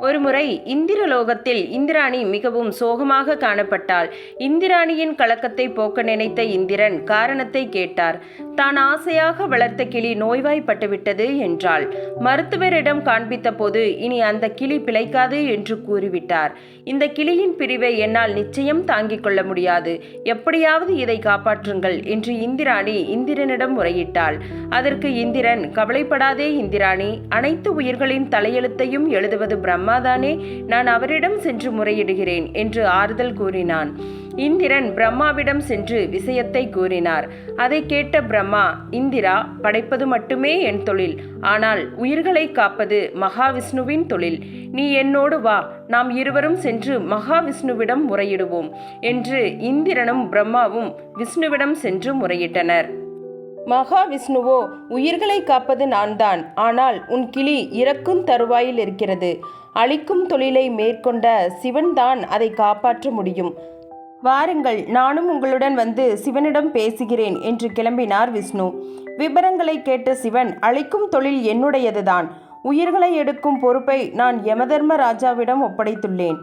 ஒருமுறை இந்திரலோகத்தில் இந்திராணி மிகவும் சோகமாக காணப்பட்டாள். இந்திராணியின் கலக்கத்தை போக்க நினைத்த இந்திரன் காரணத்தை கேட்டார். தான் ஆசையாக வளர்த்த கிளி நோய்வாய்ப்பட்டுவிட்டது என்றாள். மருத்துவரிடம் காண்பித்த போது இனி அந்த கிளி பிழைக்காது என்று கூறிவிட்டார். இந்த கிளியின் பிரிவை என்னால் நிச்சயம் தாங்கிக் கொள்ள முடியாது. எப்படியாவது இதை காப்பாற்றுங்கள் என்று இந்திராணி இந்திரனிடம் முறையிட்டாள். அதற்கு இந்திரன் கவலைப்படாதே இந்திராணி. அனைத்து உயிர்களின் தலையெழுத்தையும் எழுதுவது பிரம்மாதானே. நான் அவரிடம் சென்று முறையிடுகிறேன் என்று ஆறுதல் கூறினான். இந்திரன் பிரம்மாவிடம் சென்று விஷயத்தை கூறினார். அதை கேட்ட பிரம்மா இந்திரா படைப்பது மட்டுமே என் தொழில். ஆனால் உயிர்களை காப்பது மகாவிஷ்ணுவின் தொழில். நீ என்னோடு வா. நாம் இருவரும் சென்று மகாவிஷ்ணுவிடம் முறையிடுவோம் என்று இந்திரனும் பிரம்மாவும் விஷ்ணுவிடம் சென்று முறையிட்டனர். மகாவிஷ்ணுவோ உயிர்களை காப்பது நான்தான். ஆனால் உன் கிளி இறக்கும் தருவாயில் இருக்கிறது. அழிக்கும் தொழிலை மேற்கொண்ட சிவன்தான் அதை காப்பாற்ற முடியும். வாருங்கள் நானும் உங்களுடன் வந்து சிவனிடம் பேசுகிறேன் என்று கிளம்பினார் விஷ்ணு. விவரங்களை கேட்ட சிவன் அழைக்கும் தொழில் என்னுடையதுதான். உயிர்களை எடுக்கும் பொறுப்பை நான் யமதர்ம ராஜாவிடம் ஒப்படைத்துள்ளேன்.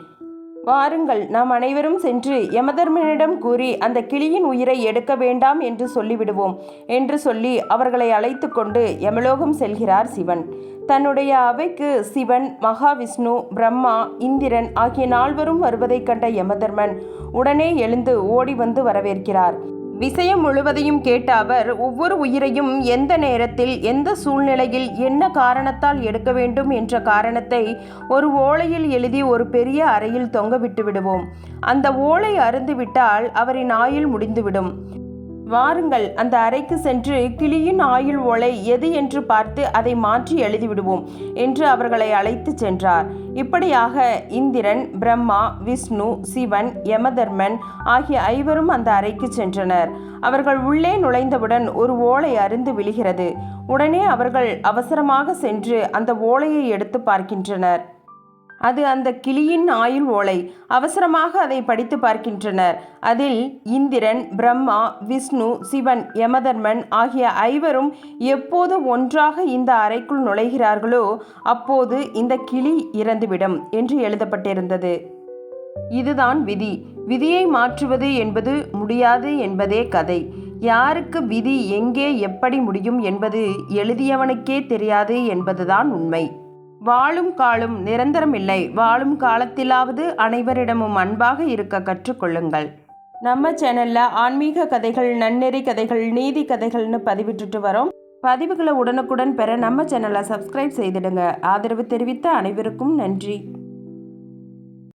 வாருங்கள் நாம் அனைவரும் சென்று யமதர்மனிடம் கூறி அந்த கிளியின் உயிரை எடுக்க வேண்டாம் என்று சொல்லிவிடுவோம் என்று சொல்லி அவர்களை அழைத்து கொண்டு யமலோகம் செல்கிறார் சிவன். தன்னுடைய அவைக்கு சிவன் மகாவிஷ்ணு பிரம்மா இந்திரன் ஆகிய நால்வரும் வருவதைக் கண்ட யமதர்மன் உடனே எழுந்து ஓடி வந்து வரவேற்கிறார். விஷயம் முழுவதையும் கேட்ட அவர் ஒவ்வொரு உயிரையும் எந்த நேரத்தில் எந்த சூழ்நிலையில் என்ன காரணத்தால் எடுக்க வேண்டும்? என்ற காரணத்தை ஒரு ஓலையில் எழுதி ஒரு பெரிய அறையில் தொங்க விட்டு விடுவோம். அந்த ஓலை அருந்துவிட்டால் அவரின் ஆயுள் முடிந்துவிடும். வாருங்கள் அந்த அறைக்கு சென்று கிளியின் ஆயுள் ஓலை எது என்று பார்த்து அதை மாற்றி எழுதிவிடுவோம் என்று அவர்களை அழைத்து சென்றார். இப்படியாக இந்திரன் பிரம்மா விஷ்ணு சிவன் யமதர்மன் ஆகிய ஐவரும் அந்த அறைக்கு சென்றனர். அவர்கள் உள்ளே நுழைந்தவுடன் ஒரு ஓலை அருந்து விழுகிறது. உடனே அவர்கள் அவசரமாக சென்று அந்த ஓலையை எடுத்து பார்க்கின்றனர். அது அந்த கிளியின் ஆயுள் ஓலை. அவசரமாக அதை படித்து பார்க்கின்றனர். அதில் இந்திரன் பிரம்மா விஷ்ணு சிவன் யமதர்மன் ஆகிய ஐவரும் எப்போது ஒன்றாக இந்த அறைக்குள் நுழைகிறார்களோ அப்போது இந்த கிளி இறந்துவிடும் என்று எழுதப்பட்டிருந்தது. இதுதான் விதி. விதியை மாற்றுவது என்பது முடியாது என்பதே கதை. யாருக்கு விதி எங்கே எப்படி முடியும் என்பது எழுதியவனுக்கே தெரியாது என்பதுதான் உண்மை. வாழும் காலம் நிரந்தரமில்லை வாழும் காலத்திலாவது அனைவரிடமும் அன்பாக இருக்க கற்றுக்கொள்ளுங்கள். நம்ம சேனல்ல ஆன்மீக கதைகள் நன்னெறி கதைகள் நீதி கதைகள்னு பதிவிட்டுட்டு வரோம். பதிவுகளை உடனுக்குடன் பெற நம்ம சேனலை சப்ஸ்கிரைப் செய்திடுங்க. ஆதரவு தெரிவித்த அனைவருக்கும் நன்றி.